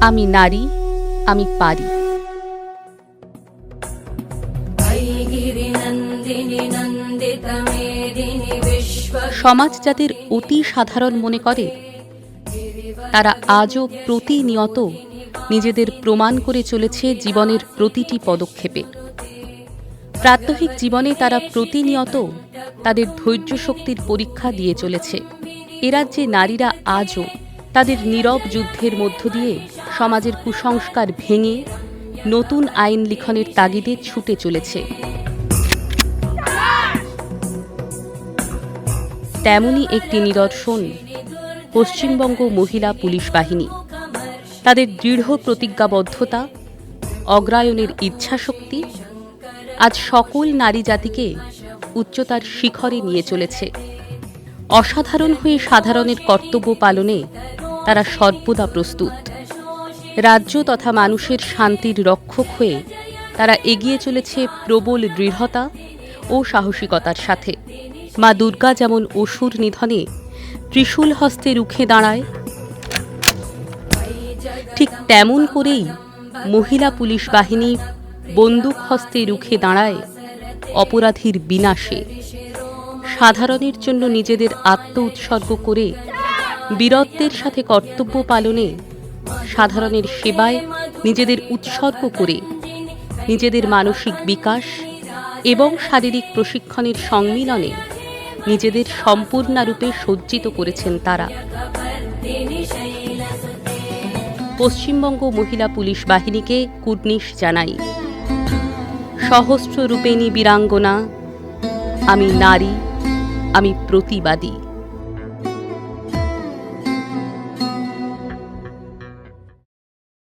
আমি নারী, আমি পারি। সমাজ যাদের অতি সাধারণ মনে করে, তারা আজও প্রতিনিয়ত নিজেদের প্রমাণ করে চলেছে জীবনের প্রতিটি পদক্ষেপে। প্রাত্যহিক জীবনে তারা প্রতিনিয়ত তাদের ধৈর্য শক্তির পরীক্ষা দিয়ে চলেছে। এরাজ্যে নারীরা আজও তাদের নীরব যুদ্ধের মধ্য দিয়ে সমাজের কুসংস্কার ভেঙে নতুন আইন লিখনের তাগিদে ছুটে চলেছে। তেমনই একটি নিদর্শন, পশ্চিমবঙ্গ মহিলা পুলিশ বাহিনী। তাদের দৃঢ় প্রতিজ্ঞাবদ্ধতা অগ্রায়নের ইচ্ছাশক্তি আজ সকল নারী জাতিকে উচ্চতার শিখরে নিয়ে চলেছে। অসাধারণ হয়ে সাধারণের কর্তব্য পালনে তারা সর্বদা প্রস্তুত। রাজ্য তথা মানুষের শান্তির রক্ষক হয়ে তারা এগিয়ে চলেছে প্রবল দৃঢ়তা ও সাহসিকতার সাথে। মা দুর্গা যেমন অসুর নিধনে ত্রিশূল হস্তে রুখে দাঁড়ায়, ঠিক তেমন করেই মহিলা পুলিশ বাহিনী বন্দুক হস্তে রুখে দাঁড়ায় অপরাধীর বিনাশে। সাধারণের জন্য নিজেদের আত্ম উৎসর্গ করে বীরত্বের সাথে কর্তব্য পালনে সাধারণের সেবায় নিজেদের উৎসর্গ করে নিজেদের মানসিক বিকাশ এবং শারীরিক প্রশিক্ষণের সম্মিলনে নিজেদের সম্পূর্ণরূপে সজ্জিত করেছেন তারা। পশ্চিমবঙ্গ মহিলা পুলিশ বাহিনীকে কুর্নিশ জানাই। সহস্র রূপেণী বীরাঙ্গনা আমি নারী, আমি প্রতিবাদী।